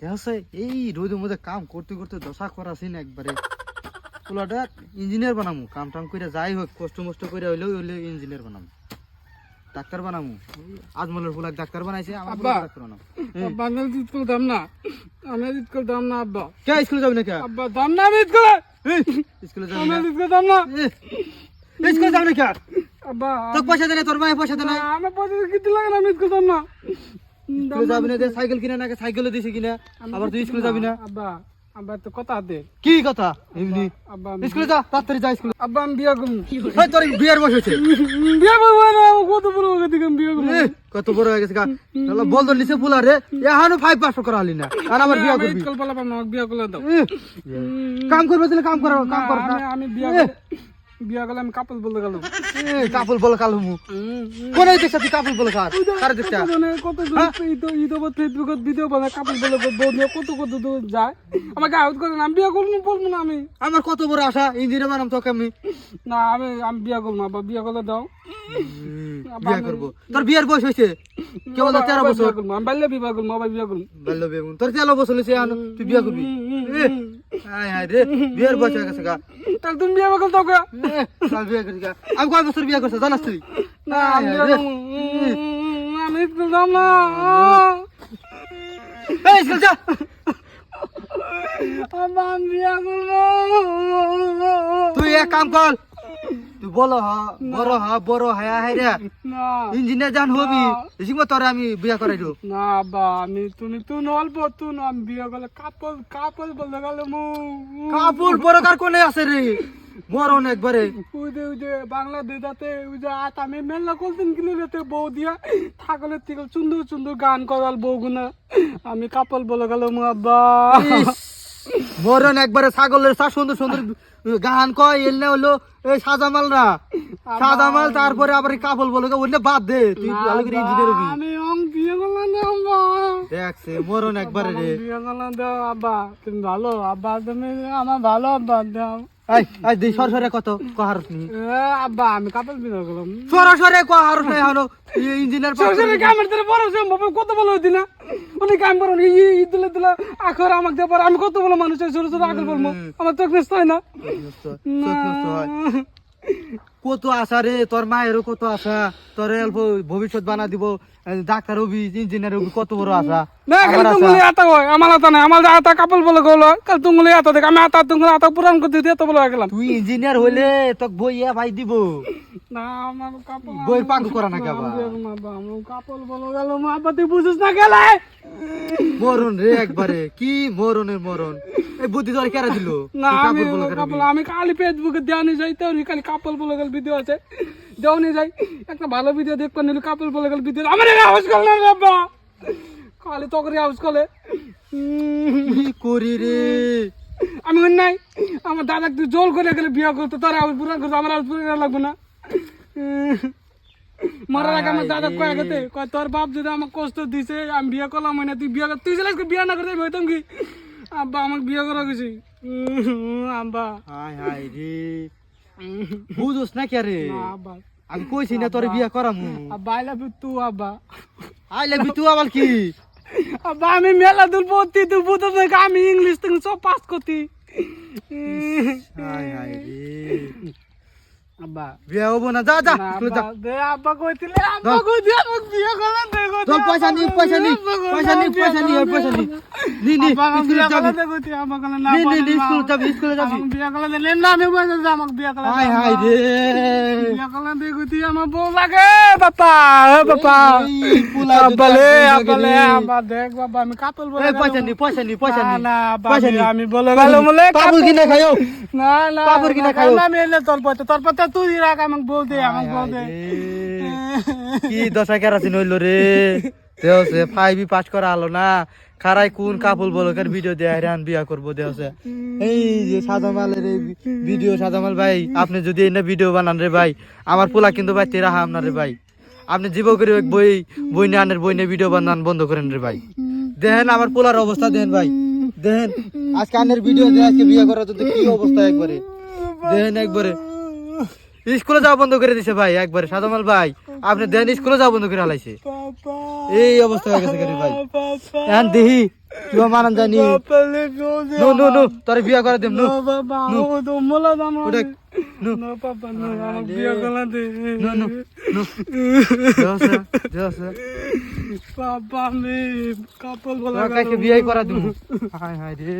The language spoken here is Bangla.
দেখছে এই রোদের মধ্যে কাম করতে করতে দশা করাছি না একবারে। পোলাটা ইঞ্জিনিয়ার বানামু কাম টাম করে যাই হোক কষ্ট মষ্ট করে হইলেও হইলে ইঞ্জিনিয়ার বানামু। ডাক্তার বানামু। আজমলের ফুলাক ডাক্তার বানাইছে আমার ডাক্তার বানামু। আমি ঈদ করতাম না। আমি ঈদ করতাম না আব্বা। কে স্কুলে যাবি না কে? আব্বা দাম না আমি করে এই, স্কুলে যাবি আমি না ঈদ করতাম না। স্কুলে যাবি না কে? আব্বা তোর পয়সা দেয় না, তোর মায়ের পয়সা দেয় না। আমার পয়সা কিনতে লাগে না আমি ঈদ করতাম না। স্কুলে যাবি না যে সাইকেল কিনে না সাইকেলও দিছে কিনা? আবার তুই স্কুলে যাবি না? আব্বা আব্বা তো কথা দে। কি কথা? এমনি। আব্বা স্কুলে যা তাড়াতাড়ি যা স্কুলে। আব্বা আমি বিয়া করব। ওই তোর বিয়ের বয়স হয়েছে। বিয়া করব না কত বড় হয়ে গেছে বিয়া করব। কত বড় হয়ে গেছে গা। বল তোর নিচে ফুলা রে এখনও ফাইভ পাস করা হলি না। আর আবার বিয়া করবি। ঈদ কল পালাম না বিয়া করলে দাও। কাম করবে দিলে কাম কর কাম কর আমি- বিয়া বিয়া আমি কাপল বলতে গেলাম। এ, কাপল বলে কাল হুমু কোন দেখছ তুই কাপল বলে কার কার দেখছ কত ঈদ ঈদ আবার ফেসবুকত ভিডিও বানায় কাপল বলে বউ নিয়ে কত কত দূর যায়। আমাকে আউট করে আমি বিয়া করব বলব না আমি। আমার কত বড় আশা ইঞ্জিনিয়ার বানাম তোকে আমি। না আমি আমি বিয়া করব না বিয়া করলে দাও। বিয়া করব। তোর বিয়ের বয়স হয়েছে? কেবল তোর তেরো বছর। বিয়া করব আমি বাল্যে বিবাহ করব আবার বিয়া করব। বাল্য বিয়ে তোর তেরো বছর হয়েছে এখন তুই বিয়া করবি? হায় হায় রে বিয়ের বয়স হয়ে গেছে গা। তাহলে তুমি বিয়া দাও গা। চল বিয়ে করি গা। আমি কয় বছর বিয়ে করছে জানাস তুই? আমি বিয়া করব আমি স্কুল যাম না। এই, স্কুল যা আব্বা, আমি বিয়া করব। তুই এক কাম কর বলো হ বড় হ বড় হায়া হায় রে ইঞ্জিনিয়ার জান হবি। এসিমা তোরে আমি বিয়া করাই দেবো। না আব্বা আমি তুমি তুন অল্প তুন আমি বিয়া করলে কাপল কাপল বলতে গেলে মু কাপড় বড়কার কোনে আছে রে? মরণ একবারে। ওই যে ওই যে বাংলাদেশাতে ওই যে আত আমি মেলা করতেন কিনে যেতে বউ দিয়া। থাকলে থেকে সুন্দর সুন্দর গান করাল বউ গুনা। আমি কাপল বলে গেল মু আব্বা। মরণ একবারে ছাগলের চা সুন্দর সুন্দর গান কয় এলে হলো এই সাজামাল না সাজামাল তারপরে আবার কাপল বলে ওইটা বাদ দে তুই ভালো করে ইঞ্জিনিয়ার হবি আমি অং বিয়ে করলাম না আব্বা। দেখছে মরণ একবারে রে। আমার বিয়ে করলাম দাও আব্বা। তুমি ভালো আব্বা তুমি আমার ভালো আব্বা দাও। আই আই দেই সর সরে কত? কহার আব্বা আমি সর সরে কহার নাই হলো? ইঞ্জিনিয়ার সরসরি কামের বড় কত বলো মানুষের কাম ই দিলে দিলে আখর আমাকে দেবার আমি কত বলো মানুষ ছোট ছোট আখর বলব? আমার চোখ নিস্ত হয়। না। কত আশা রে তোর মায়েরও কত আশা তোর অল্প ভবিষ্যৎ বানা দিব ডাক্তার হবি ইঞ্জিনিয়ার হবি কত বড় আশা। না আশা। তুঙ্গুলি আতা হয় আমার আতা নাই আমার আতা কাপল বলে গেল কাল তুঙ্গুলি আতা দেখ আমি আতা তুঙ্গুলি আতা পূরণ করতে দিয়ে তো বলে গেলাম। তুই ইঞ্জিনিয়ার হইলে তোকে বইয়া ভাই দিব। না আমার কাপল বই পাগল করা না কেবা আমার কাপল বলে গেল মা আব্বা তুই বুঝিস না গেলে? মরণ রে একবারে কি মরণের মরণ? এই বুদ্ধি তোর কেরা দিল? না আমি কাপল আমি খালি ফেসবুকে দেওয়ানি যাই তো খালি কাপল বলে গেল ভিডিও আছে। দেওয়ানি যাই একটা ভালো ভিডিও দেখতে নিলে কাপল বলে গেল ভিডিও আমার হাউস করলে না বাবা খালি তকরি হাউস করলে কি করি রে? আমি নাই আমার দাদা তুই জোল করে গেলে বিয়ে করতে তোর হাউস পুরান করতে আমার হাউস পুরান লাগবে না। মরার আগে আমার দাদা কয়ে গেতে কয় তোর বাপ যদি আমাকে কষ্ট দিছে আমি বিয়ে করলাম না তুই বিয়ে কর তুই চলে বিয়ে না করতে হইতাম কি? আব্বা আমাকে বিয়ে করা গেছি আব্বা। হাই হাই রে। বুঝোস না কে রে আব্বা। আমি কইছি না তোর বিয়া করামু। আব্বা আই লাভ ইউ টু আব্বা। আই লাভ তুই আবার কি? আব্বা আমি মেলা দূর পড়তি তুই বুঝতে আমি ইংলিশ থেকে সব পাস করতি। হাই হাই রে। আব্বা। বিয়া হব না যা যা যা। আব্বা, দে আব্বা কইতিলে আব্বা কইতি আমাকে বিয়ে করলাম দে কইতি চল পয়সা নি পয়সা নি পয়সা নি পয়সা নি ওই পয়সা নি নি নি স্কুলে যাবি। না নি নি স্কুলে যাবি স্কুলে যাবি। বিয়ে দে না আমি বলে দে আমাকে বিয়ে করলাম হাই হাই রে। বিয়ে করলাম দে কইতি আমার বউ লাগে বাপা হে বাপা। আব্বা লে আব্বা লে আব্বা দেখ বাবা আমি কাপল বলে পয়সা নি পয়সা নি পয়সা না নি না পয়সা নি। আমি বলে গেল বলে পাবুল কিনে খাইও। না না পাপড় কিনে খাইও। না, আমি এলে তোর পথে তোর তুই রাখ আমাকে বল দে আমাকে বল দে। কি দশা কেরাসিন হইল রে? ফাইভ পাস করা হলো না। খারাই কোন কাপল বলকের ভিডিও দেয় বিয়া করব এই যে সাদামালের এই ভিডিও সাদামাল ভাই আপনি যদি এনে ভিডিও বানান রে ভাই আমার পোলা কিন্তু ভাই তেরা হাম না রে ভাই। আপনি জীব করে বই বই নিয়ে আনের বই নিয়ে ভিডিও বানান বন্ধ করেন রে ভাই। দেখেন আমার পোলার অবস্থা দেখেন ভাই। দেখেন আজকে আনের ভিডিও দিয়ে আজকে বিয়ে করার জন্য কি অবস্থা একবারে। দেখেন একবারে। স্কুলে যাওয়া বন্ধ করে দিছে ভাই একবারে। সাদামাল ভাই আপনি দেন স্কুলে যাওয়া বন্ধ করে হালাইছে এই অবস্থা হয়ে গেছে ভাই। এখন দেখি তুই মানান জানি নো। নো নো তোর বিয়া করে দেম নো নো। ও দাম ওটা নো। না বাবা আমার বিয়ে করা দে নো নো। নো দেওছে দেওছে বাবা আমি কাপল বলা তোর কাছে করা দেব হায় হায় রে।